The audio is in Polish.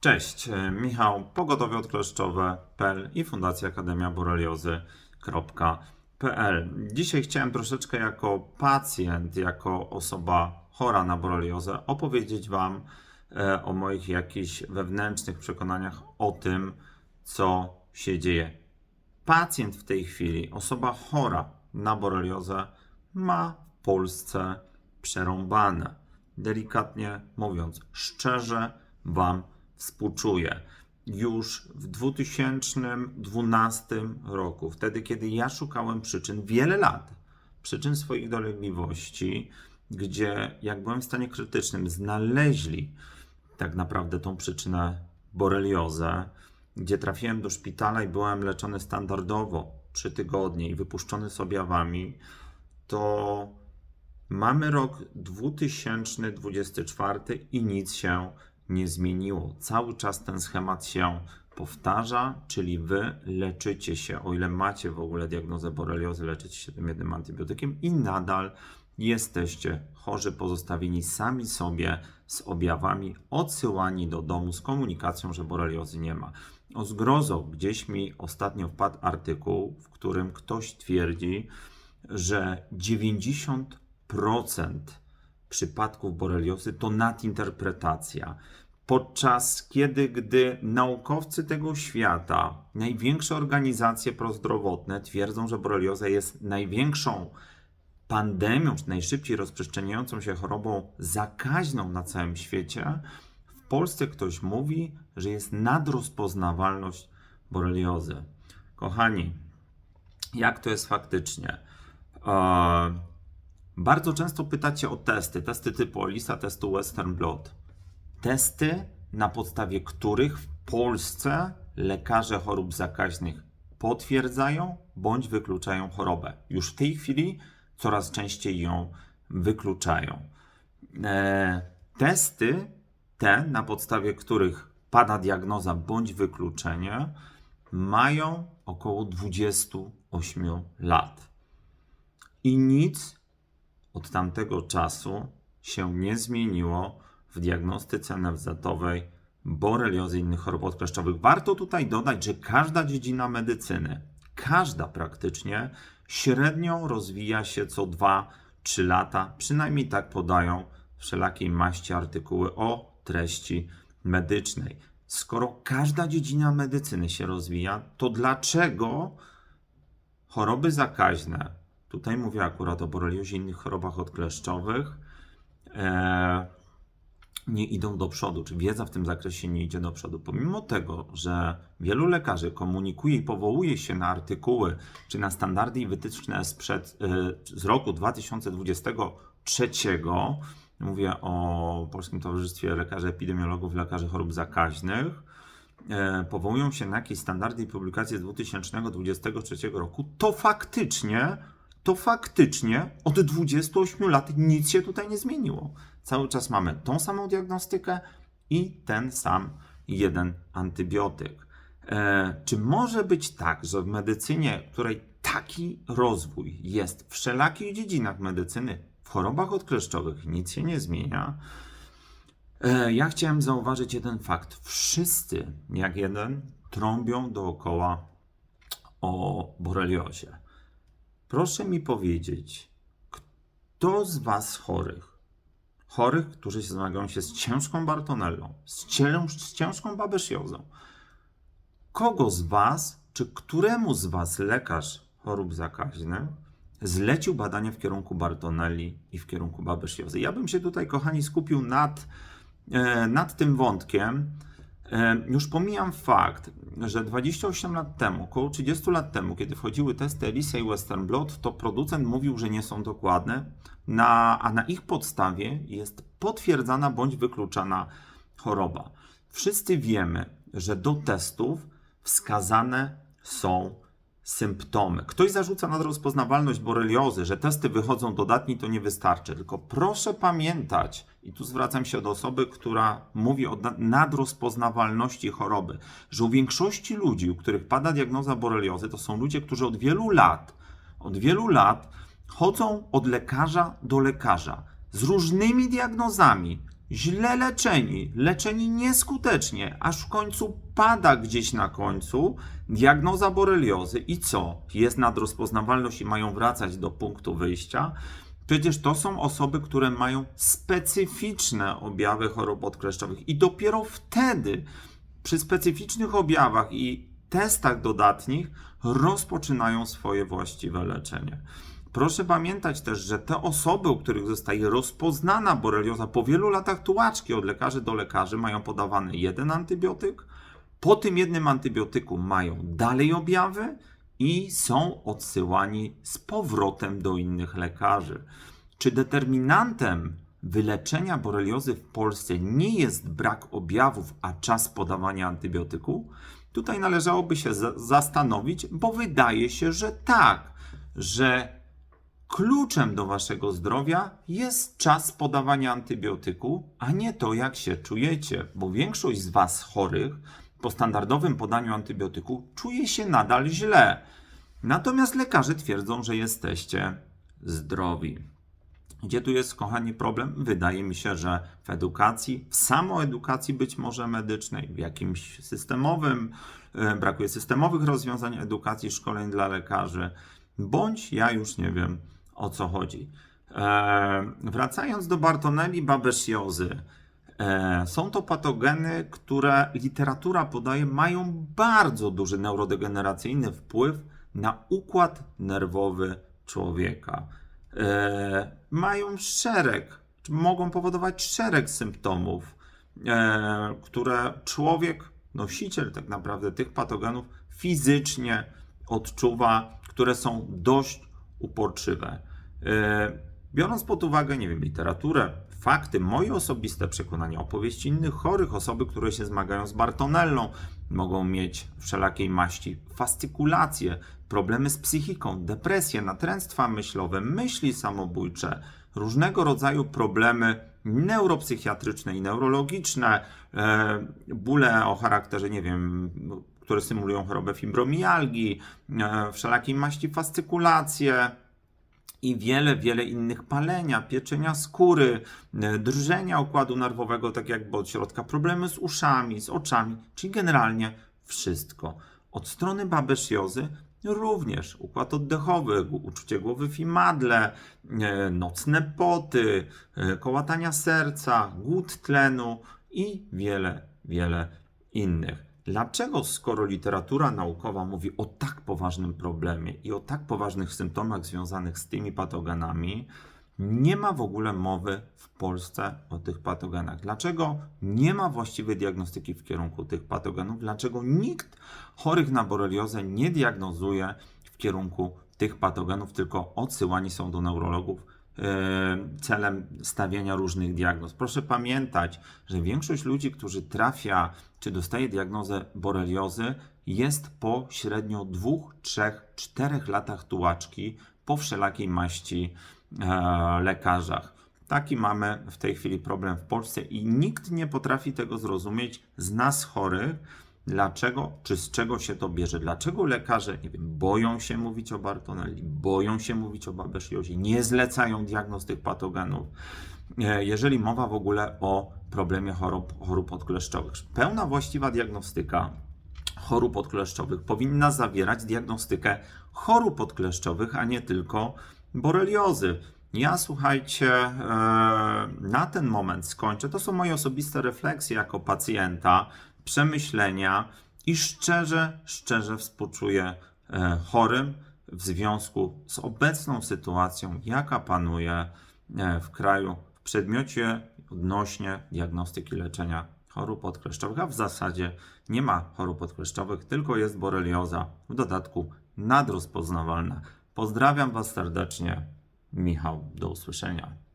Cześć, e, Michał, pogodowieodkleszczowe.pl i Fundacja Akademia Boreliozy.pl. Dzisiaj chciałem troszeczkę jako pacjent, jako osoba chora na boreliozę opowiedzieć Wam e, o moich jakichś wewnętrznych przekonaniach o tym, co się dzieje. Pacjent w tej chwili, osoba chora na boreliozę ma w Polsce przerąbane. Delikatnie mówiąc, szczerze Wam współczuję. Już w 2012 roku, wtedy kiedy ja szukałem przyczyn, wiele lat, przyczyn swoich dolegliwości, gdzie jak byłem w stanie krytycznym, znaleźli tak naprawdę tą przyczynę boreliozę, gdzie trafiłem do szpitala i byłem leczony standardowo 3 tygodnie i wypuszczony z objawami, to mamy rok 2024 i nic się nie zmieniło. Cały czas ten schemat się powtarza, czyli wy leczycie się, o ile macie w ogóle diagnozę boreliozy, leczycie się tym jednym antybiotykiem i nadal jesteście chorzy, pozostawieni sami sobie z objawami, odsyłani do domu z komunikacją, że boreliozy nie ma. O zgrozo, gdzieś mi ostatnio wpadł artykuł, w którym ktoś twierdzi, że 90% przypadków boreliozy to nadinterpretacja. Podczas kiedy, gdy naukowcy tego świata, największe organizacje prozdrowotne twierdzą, że borelioza jest największą pandemią, czy najszybciej rozprzestrzeniającą się chorobą zakaźną na całym świecie, w Polsce ktoś mówi, że jest nadrozpoznawalność boreliozy. Kochani, jak to jest faktycznie? Eee, bardzo często pytacie o testy, testy typu Olisa, testu Western Blot. Testy, na podstawie których w Polsce lekarze chorób zakaźnych potwierdzają bądź wykluczają chorobę. Już w tej chwili coraz częściej ją wykluczają. E, testy te, na podstawie których pada diagnoza bądź wykluczenie, mają około 28 lat. I nic od tamtego czasu się nie zmieniło w diagnostyce NFZ-owej boreliozy i innych chorób odkleszczowych. Warto tutaj dodać, że każda dziedzina medycyny, każda praktycznie, średnio rozwija się co 2-3 lata, przynajmniej tak podają wszelakiej maści artykuły o treści medycznej. Skoro każda dziedzina medycyny się rozwija, to dlaczego choroby zakaźne, tutaj mówię akurat o boreliozie i innych chorobach odkleszczowych, e, nie idą do przodu, czy wiedza w tym zakresie nie idzie do przodu. Pomimo tego, że wielu lekarzy komunikuje i powołuje się na artykuły, czy na standardy i wytyczne sprzed, y, z roku 2023, mówię o Polskim Towarzystwie Lekarzy Epidemiologów, Lekarzy Chorób Zakaźnych, e, powołują się na jakieś standardy i publikacje z 2023 roku, to faktycznie, to faktycznie od 28 lat nic się tutaj nie zmieniło. Cały czas mamy tą samą diagnostykę i ten sam jeden antybiotyk. E, czy może być tak, że w medycynie, której taki rozwój jest w wszelakich dziedzinach medycyny, w chorobach odkleszczowych nic się nie zmienia? E, ja chciałem zauważyć jeden fakt. Wszyscy, jak jeden, trąbią dookoła o boreliozie. Proszę mi powiedzieć, kto z Was chorych, chorych, którzy zmagają się z ciężką bartonellą, z, z ciężką babesiozą, kogo z Was, czy któremu z Was lekarz chorób zakaźnych zlecił badania w kierunku bartonelli i w kierunku babesiozy? Ja bym się tutaj, kochani, skupił nad, e, nad tym wątkiem. E, Już pomijam fakt, że 28 lat temu, około 30 lat temu, kiedy wchodziły testy Elisa i Western Blot, to producent mówił, że nie są dokładne, na, a na ich podstawie jest potwierdzana bądź wykluczana choroba. Wszyscy wiemy, że do testów wskazane są symptomy. Ktoś zarzuca nadrozpoznawalność boreliozy, że testy wychodzą dodatni, to nie wystarczy. Tylko proszę pamiętać, i tu zwracam się do osoby, która mówi o na- nadrozpoznawalności choroby, że u większości ludzi, u których pada diagnoza boreliozy, to są ludzie, którzy od wielu lat, od wielu lat chodzą od lekarza do lekarza z różnymi diagnozami, źle leczeni, leczeni nieskutecznie, aż w końcu pada gdzieś na końcu diagnoza boreliozy i co? Jest nadrozpoznawalność i mają wracać do punktu wyjścia. Przecież to są osoby, które mają specyficzne objawy chorób odkleszczowych i dopiero wtedy przy specyficznych objawach i testach dodatnich rozpoczynają swoje właściwe leczenie. Proszę pamiętać też, że te osoby, u których zostaje rozpoznana borelioza po wielu latach tułaczki od lekarzy do lekarzy, mają podawany jeden antybiotyk. Po tym jednym antybiotyku mają dalej objawy i są odsyłani z powrotem do innych lekarzy. Czy determinantem wyleczenia boreliozy w Polsce nie jest brak objawów, a czas podawania antybiotyku? Tutaj należałoby się za- zastanowić, bo wydaje się, że tak, że kluczem do waszego zdrowia jest czas podawania antybiotyku, a nie to, jak się czujecie, bo większość z was chorych po standardowym podaniu antybiotyku czuje się nadal źle. Natomiast lekarze twierdzą, że jesteście zdrowi. Gdzie tu jest, kochani, problem? Wydaje mi się, że w edukacji, w samoedukacji być może medycznej, w jakimś systemowym, e, brakuje systemowych rozwiązań edukacji, szkoleń dla lekarzy, bądź ja już nie wiem o co chodzi. E, wracając do Bartonelli babesjozy, e, są to patogeny, które literatura podaje, mają bardzo duży neurodegeneracyjny wpływ na układ nerwowy człowieka e, mają szereg, mogą powodować szereg symptomów, e, które człowiek, nosiciel tak naprawdę tych patogenów, fizycznie odczuwa, które są dość uporczywe. E, biorąc pod uwagę, nie wiem, literaturę, fakty, moje osobiste przekonania, opowieści innych chorych, osoby, które się zmagają z Bartonellą, mogą mieć wszelakiej maści fastykulacje, problemy z psychiką, depresję, natręctwa myślowe, myśli samobójcze, różnego rodzaju problemy neuropsychiatryczne i neurologiczne, e, bóle o charakterze, nie wiem, które symulują chorobę fibromialgii, e, wszelakiej maści fastykulacje, i wiele, wiele innych palenia, pieczenia skóry, e, drżenia układu nerwowego, tak jakby od środka, problemy z uszami, z oczami, czyli generalnie wszystko. Od strony babesjozy również układ oddechowy, uczucie głowy w imadle, e, nocne poty, kołatania serca, głód tlenu i wiele, wiele innych. Dlaczego, skoro literatura naukowa mówi o tak poważnym problemie i o tak poważnych symptomach związanych z tymi patogenami, nie ma w ogóle mowy w Polsce o tych patogenach? Dlaczego nie ma właściwej diagnostyki w kierunku tych patogenów? Dlaczego nikt chorych na boreliozę nie diagnozuje w kierunku tych patogenów, tylko odsyłani są do neurologów celem stawiania różnych diagnoz. Proszę pamiętać, że większość ludzi, którzy trafia czy dostaje diagnozę boreliozy, jest po średnio dwóch, trzech, czterech latach tułaczki po wszelakiej maści e, lekarzach. Taki mamy w tej chwili problem w Polsce i nikt nie potrafi tego zrozumieć z nas chorych, dlaczego czy z czego się to bierze. Dlaczego lekarze, nie wiem, boją się mówić o Bartonelli, boją się mówić o babesjozie, nie zlecają diagnoz tych patogenów, e, jeżeli mowa w ogóle o problemie chorób, chorób odkleszczowych. Pełna właściwa diagnostyka chorób odkleszczowych powinna zawierać diagnostykę chorób odkleszczowych, a nie tylko boreliozy. Ja słuchajcie, e, na ten moment skończę. To są moje osobiste refleksje jako pacjenta, przemyślenia i szczerze, szczerze współczuję e, chorym w związku z obecną sytuacją, jaka panuje e, w kraju w przedmiocie odnośnie diagnostyki leczenia chorób odkleszczowych, a w zasadzie nie ma chorób odkleszczowych, tylko jest borelioza, w dodatku nadrozpoznawalna. Pozdrawiam Was serdecznie. Michał, do usłyszenia.